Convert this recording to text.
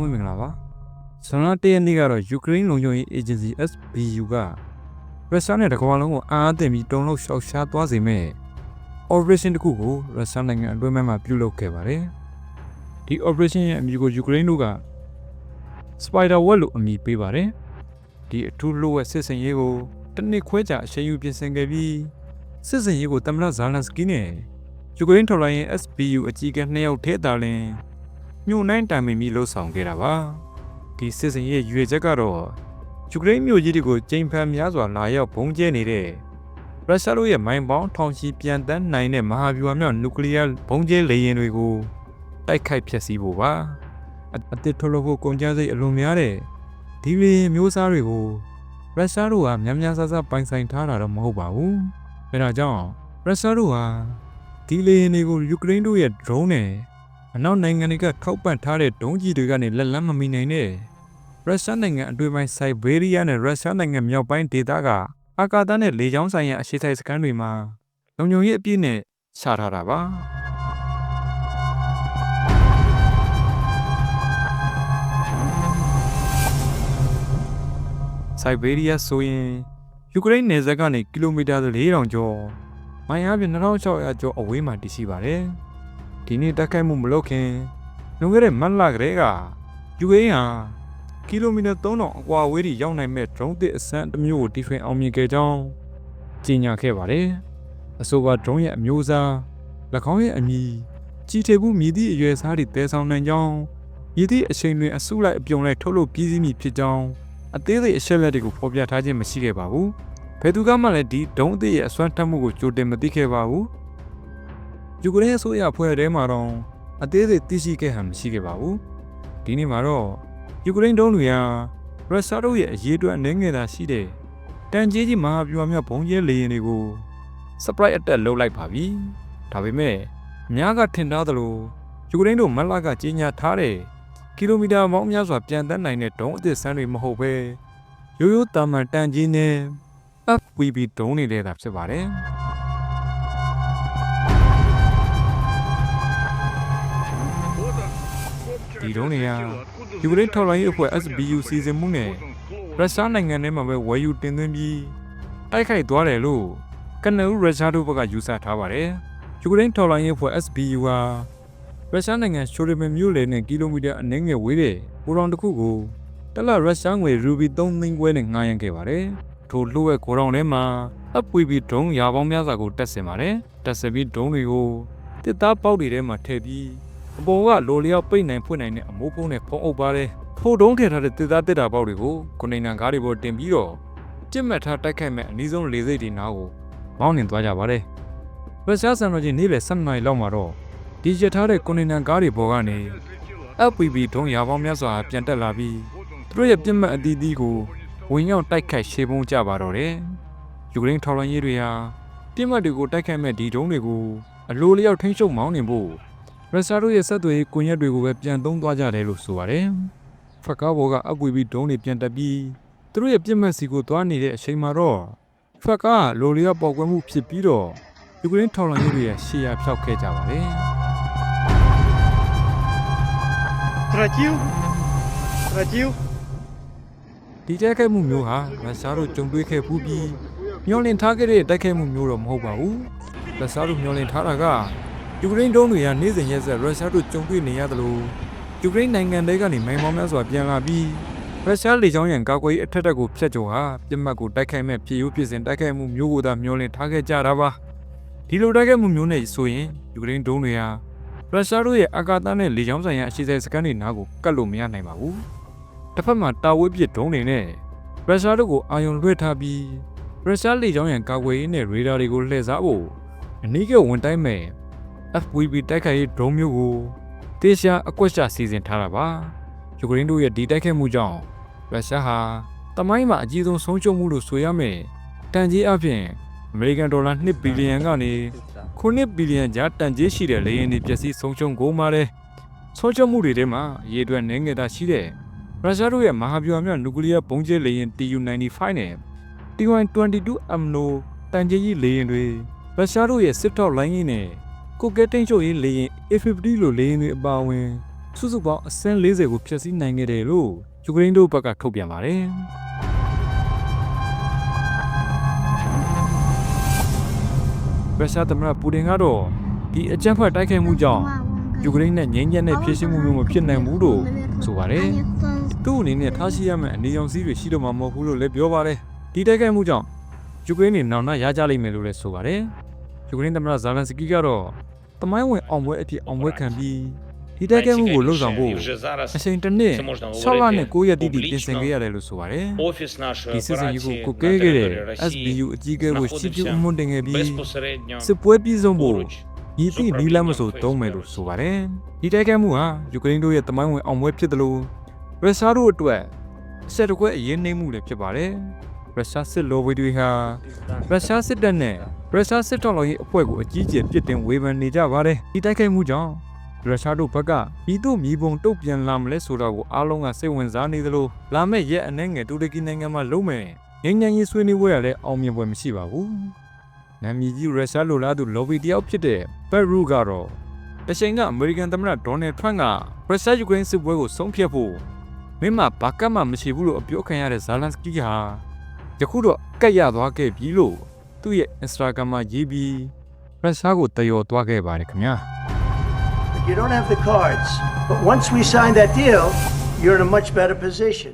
လုံးပဲမင်္ဂလာပါဇွန်လ၁ရက်နေ့ကတော့ယူကရိန်းလုံခြုံရေး agency SBU ကရုရှားနဲ့တကမ္ဘာလုံးကိုအားအသင့်ပြီးတုံ့လောက်ရှောက်ရှားသွားစေမဲ့ operation တစ်ခုကိုရုရှားနိုင်ငံအတွင်းမှာပြုလုပ်ခဲ့ပါတယ်ဒီ operation ရဲ့အမည်ကိုယူကရိန်းတို့က Spider Web လို့အမည်ပေးပါတယ်ဒီအထူးလိုဝက်စစ်စင်ရေးကိုတစ်နှစ်ခွဲကြာအရှိန်ယူပြင်ဆင်ခဲ့ပြီးစစ်စင်ရေးကိုတမန်ဇာလန်စကီနဲ့ယူကရိန်းထော်လိုင်းရဲ့ SBU အကြီးအကဲနှစ်ယောက်ထဲတာလင် ညှို့နှိုင်းတိုင်ပင်ပြီးလှုပ်ဆောင်ခဲ့တာပါဒီစစ်စင်ရဲ့ရွေချက်ကတော့ယူကရိန်းမြို့ကြီးတွေကိုကျိန်ဖန်များစွာလာရောက်ဘုံကျဲနေတဲ့ရုရှားတို့ရဲ့မိုင်ပေါင်းထောင်ချီပြန်တန်းနိုင်တဲ့မဟာဗျူဟာမြောက်နျူကလ িয়ার ဘုံကျဲလေယာဉ်တွေကိုတိုက်ခိုက်ဖျက်ဆီးဖို့ပါအအတစ်ထုတ်လုပ်ဖို့ကုန်ကျစရိတ်အလွန်များတဲ့ဒီလေယာဉ်မျိုးစားတွေကိုရုရှားတို့ကများများဆဆပိုင်ဆိုင်ထားတာတော့မဟုတ်ပါဘူးအဲဒါကြောင့်ရုရှားတို့ဟာဒီလေယာဉ်တွေကိုယူကရိန်းတို့ရဲ့ drone နဲ့ အနောက်နိုင်ငံတွေကခောက်ပန့်ထားတဲ့ဒုံးကြီးတွေကနေလက်လန်းမမီနိုင်တဲ့ရုရှားနိုင်ငံအတွင်းပိုင်းစိုက်ဘေးရီးယားနဲ့ရုရှားနိုင်ငံမြောက်ပိုင်းဒေသကအာကာသနဲ့လေကြောင်းဆိုင်ရာအရှိဆိုင်စခန်းတွေမှာလုံခြုံရေးအပြည့်နဲ့ချထားတာပါစိုက်ဘေးရီးယားဆိုရင်ယူကရိန်းနယ်စပ်ကနေကီလိုမီတာ4000ကျော်မိုင်အားဖြင့်2600ကျော်အဝေးမှာတည်ရှိပါတယ်။ ဒီနေ့တက်ခိုက်မှုမလုပ်ခင်လွန်ခဲ့တဲ့မတ်လကလေးကယူအေးဟာကီလိုမီတာ3000အကွာအဝေးထိရောက်နိုင်မဲ့ drone တစ်အစမ်းတစ်မျိုးကိုတီထွင်အောင်မြင်ခဲ့ကြောင်းကြေညာခဲ့ပါတယ်။အဆိုပါ drone ရဲ့အမျိုးအစား၎င်းရဲ့အမည်ကြီးထေဘူးမြည်သည့်အရွယ်စားတွေတဲဆောင်နိုင်ကြောင်းမြည်သည့်အချိန်တွင်အစုလိုက်အပြုံလိုက်ထုတ်လုပ်ပြီးစီးမည်ဖြစ်ကြောင်းအသေးစိတ်အချက်အလက်တွေကိုဖော်ပြထားခြင်းမရှိခဲ့ပါဘူး။ဘယ်သူကမှလည်းဒီ drone အသစ်ရဲ့အစွမ်းထက်မှုကိုကြိုတင်မသိခဲ့ပါဘူး။ ယူကရိန်းအစိုးရဖွဲ့ထဲမှာတော့အသေးစိတ်သိရှိခဲ့ဟန်မရှိခဲ့ပါဘူးဒီနေ့မှာတော့ယူကရိန်းတုံးတွေဟာရုရှားတို့ရဲ့အရေးအတွက်အနေငယ်သာရှိတဲ့တန်ကြီးကြီးမဟာဗျူဟာမြောက်ဘုံကျဲလေယာဉ်တွေကို surprise attack လုပ်လိုက်ပါပြီဒါပေမဲ့အများကထင်ထားသလိုယူကရိန်းတို့မတ်လကကြီးညာထားတဲ့ကီလိုမီတာပေါင်းများစွာပြန်တန်းနိုင်တဲ့ဒုံးအသစ်ဆန်းတွေမဟုတ်ဘဲရိုးရိုးတာမန်တန်ကြီးနဲ့ FPV ဒုံးတွေလည်းသာဖြစ်ပါတယ် ဒီတုံးတွေကယူကရိန်းထောက်လှမ်းရေးအဖွဲ့ SBU စီစဉ်မှုနဲ့ရုရှားနိုင်ငံထဲမှာပဲဝယ်ယူတင်သွင်းပြီးတိုက်ခိုက်သွားတယ်လို့ကနဦးရုရှားတို့ဘက်ကယူဆထားပါတယ်။ယူကရိန်းထောက်လှမ်းရေးအဖွဲ့ SBU ဟာရုရှားနိုင်ငံရှိုရီမင်မြို့လေနဲ့ကီလိုမီတာအနည်းငယ်ဝေးတဲ့ဂိုဒေါင်တစ်ခုကိုတလရုရှားငွေရူဘီ3သိန်းခွဲနဲ့ငှားရမ်းခဲ့ပါတယ်။ထိုလှုပ်ဝက်ဂိုဒေါင်ထဲမှာ FPV ဒုံးရာပေါင်းများစွာကိုတက်ဆင်ပါတယ်။တက်ဆင်ပြီးဒုံးတွေကိုတစ်သားပေါက်တွေထဲမှာထည့်ပြီး အပေါ်ကလိုလျောက်ပိတ်နိုင်ဖွင့်နိုင်တဲ့အမိုးဖုံးနဲ့ဖုံးအုပ်ပါတယ်။ထိုတုံးထည့်ထားတဲ့တစ်သားတစ်တာပေါက်တွေကိုကွန်တိန်နာကားတွေပေါ်တင်ပြီးတော့ကြစ်မှတ်ထားတိုက်ခိုက်မဲ့အနည်းဆုံးလေဆိပ်တွေနားကိုမောင်းနှင်သွားကြပါတယ်။ရုရှားစံတော်ချိန်နေ့လယ်7နာရီလောက်မှာတော့ဒီရထားတဲ့ကွန်တိန်နာကားတွေပေါ်ကနေ FPV ဒုံးရာပေါင်းများစွာပြန်တက်လာပြီးသူတို့ရဲ့ပြစ်မှတ်အသီးသီးကိုဝင်ရောက်တိုက်ခိုက်ရှေ့ပုံးကြပါတော့တယ်။ယူကရိန်းထောက်လှမ်းရေးတွေဟာပြစ်မှတ်တွေကိုတိုက်ခိုက်မဲ့ဒီဒုံးတွေကိုအလိုလျောက်ထိန်းချုပ်မောင်းနှင်ဖို့ ရုရှားတို့ရဲ့ဆက်သွယ်ရေးကွန်ရက်တွေကိုပဲပြန်သုံးသွားကြတယ်လို့ဆိုပါတယ်။ဖက်ကားဘော်ကအကွေပြီးဒုံးတွေပြန်တက်ပြီးသူတို့ရဲ့ပြစ်မှတ်စီကိုသွားနေတဲ့အချိန်မှာတော့ဖက်ကားကလိုလျောက်ပေါက်ကွဲမှုဖြစ်ပြီးတော့ယူကရိန်းထောက်လှမ်းရေးတွေရဲ့ရှေ့ရဖျောက်ခဲ့ကြပါတယ် Стратил? Стратил? ။ဒီတိုက်ခိုက်မှုမျိုးဟာရုရှားတို့ကြုံတွေ့ခဲ့ဘူးပြီးမျောလင့်ထားခဲ့တဲ့တိုက်ခိုက်မှုမျိုးတော့မဟုတ်ပါဘူး။ရုရှားတို့မျောလင့်ထားတာက ယူကရိန်းဒုံးတွေကနေ့စဉ်ရက်ဆက်ရုရှားတို့ကြုံတွေ့နေရသလိုယူကရိန်းနိုင်ငံတွေကနေမိုင်ပေါင်းများစွာပြန်လာပြီးရုရှားလေကြောင်းရန်ကာကွယ်ရေးအထက်တက်ကိုဖျက်ကျော်ဟာပြစ်မှတ်ကိုတိုက်ခိုက်မဲ့ပြည်ရိုးပြည်စဉ်တိုက်ခိုက်မှုမျိုးကိုသာမျောလင့်ထားခဲ့ကြတာပါ။ဒီလိုတိုက်ခိုက်မှုမျိုးနဲ့ဆိုရင်ယူကရိန်းဒုံးတွေဟာရုရှားတို့ရဲ့အာကာသနဲ့လေကြောင်းဆိုင်ရာအရှိစိစကန်တွေနားကိုကတ်လို့မရနိုင်ပါဘူး။တစ်ဖက်မှာတာဝဲပစ်ဒုံးတွေနဲ့ရုရှားတို့ကိုအာရုံလွှဲထားပြီးရုရှားလေကြောင်းရန်ကာကွယ်ရေးနဲ့ရေဒါတွေကိုလှည့်စားဖို့အနည်းကဝင်တိုင်းမဲ့ FPV တိုက်ခိုက်ရေး drone မျိုးကိုတေရှာအကွက်ချစီစဉ်ထားတာပါယူကရိန်းတို့ရဲ့ဒီတိုက်ခိုက်မှုကြောင့်ရုရှားဟာတမိုင်းမှာအကြီးဆုံးဆုံးရှုံးမှုလို့ဆိုရမယ်တန်ကြီးအပြင်အမေရိကန်ဒေါ်လာ2ဘီလီယံကနေ9ဘီလီယံကြားတန်ကြီးရှိတဲ့လေယာဉ်တွေပျက်စီးဆုံးရှုံးကုန်ပါတယ်ဆုံးရှုံးမှုတွေထဲမှာရေအတွက်နှင်းငယ်တာရှိတဲ့ရုရှားတို့ရဲ့မဟာဗျူဟာမြောက်နျူကလ িয়ার ပုံကျဲလေယာဉ် TU-95 နဲ့ T-122M လိုတန်ကြီးကြီးလေယာဉ်တွေရုရှားတို့ရဲ့စစ်ထောက်လိုင်းကြီးနဲ့ ကိုကဲတိန်ချိုရေးလေရင် A50 လိုလေရင်တွေအပါအဝင်စုစုပေါင်းအဆင့်40ကိုဖျက်ဆီးနိုင်ခဲ့တယ်လို့ယူကရိန်းတို့ဘက်ကထုတ်ပြန်ပါတယ်။ရုရှားသမ္မတပူတင်ကတော့ဒီအကြမ်းဖက်တိုက်ခိုက်မှုကြောင့်ယူကရိန်းနဲ့ငြိမ်းချမ်းတဲ့ဖြစ်ရှိမှုမျိုးမဖြစ်နိုင်ဘူးလို့ဆိုပါတယ်။သူ့အနေနဲ့ထားရှိရမယ့်အနေရောင်စည်းတွေရှိတော့မှာမဟုတ်ဘူးလို့လည်းပြောပါတယ်။ဒီတိုက်ခိုက်မှုကြောင့်ယူကရိန်းနေနောင်နှရကြလိမ့်မယ်လို့လည်းဆိုပါတယ်။ ယူကရိန်းသမ္မတဇာလန်စကီကတော့တမိုင်းဝင်အောင်ပွဲအဖြစ်အောင်ပွဲခံပြီးဒီတိုက်ခိုက်မှုကိုလှုပ်ဆောင်ဖို့အချိန်တစ်နှစ်6လနဲ့9ရက်တိတိပြင်ဆင်ခဲ့ရတယ်လို့ဆိုပါတယ်။ဒီစစ်စင်ကြီးကိုကုကဲခဲ့တဲ့ SBU အကြီးအကဲကိုရှစ်ပြူအမွန်တင်ခဲ့ပြီးစစ်ပွဲပြီးဆုံးဖို့ဒီသည့်နီလာမဆိုသုံးမယ်လို့ဆိုပါတယ်။ဒီတိုက်ခိုက်မှုဟာယူကရိန်းတို့ရဲ့တမိုင်းဝင်အောင်ပွဲဖြစ်တယ်လို့ရုရှားတို့အတွက်အဆက်တကွဲအရေးနှိမ့်မှုလည်းဖြစ်ပါတယ်။ ရုရှားစစ်လိုဝေတွေဟာရုရှားစစ်တပ်နဲ့ရုရှားစစ်တော်လိုရေးအဖွဲ့ကိုအကြီးအကျယ်ပြစ်တင်ဝေဖန်နေကြပါတယ်။ဒီတိုက်ခိုက်မှုကြောင့်ရုရှားတို့ဘက်ကပြီးသို့မြေပုံတုတ်ပြန်လာမလဲဆိုတော့ကိုအားလုံးကစိတ်ဝင်စားနေသလိုလာမယ့်ရက်အနှဲငယ်တူရကီနိုင်ငံမှာလုံးမယ်ငញ្ញံရေးဆွေးနွေးပွဲရလည်းအောင်မြင်ပွဲမရှိပါဘူး။နာမည်ကြီးရုရှားလိုလားသူလော်ဘီတယောက်ဖြစ်တဲ့ဘက်ရူကတော့တချိန်ကအမေရိကန်သမ္မတဒေါ်နယ်ထရန့်ကရုရှားယူကရိန်းစစ်ပွဲကိုဆုံးဖြတ်ဖို့မင်းမဘာကမှမရှိဘူးလို့အပြောခံရတဲ့ဇာလန်စကီးဟာ ယခုတော့ကတ်ရသွားခဲ့ပြီလို့သူ့ရဲ့ Instagram မှာရေးပြီးရုရှားကိုတယောသွားခဲ့ပါတယ်ခင်ဗျာ You don't have the cards. But once we sign that deal, you're in a much better position.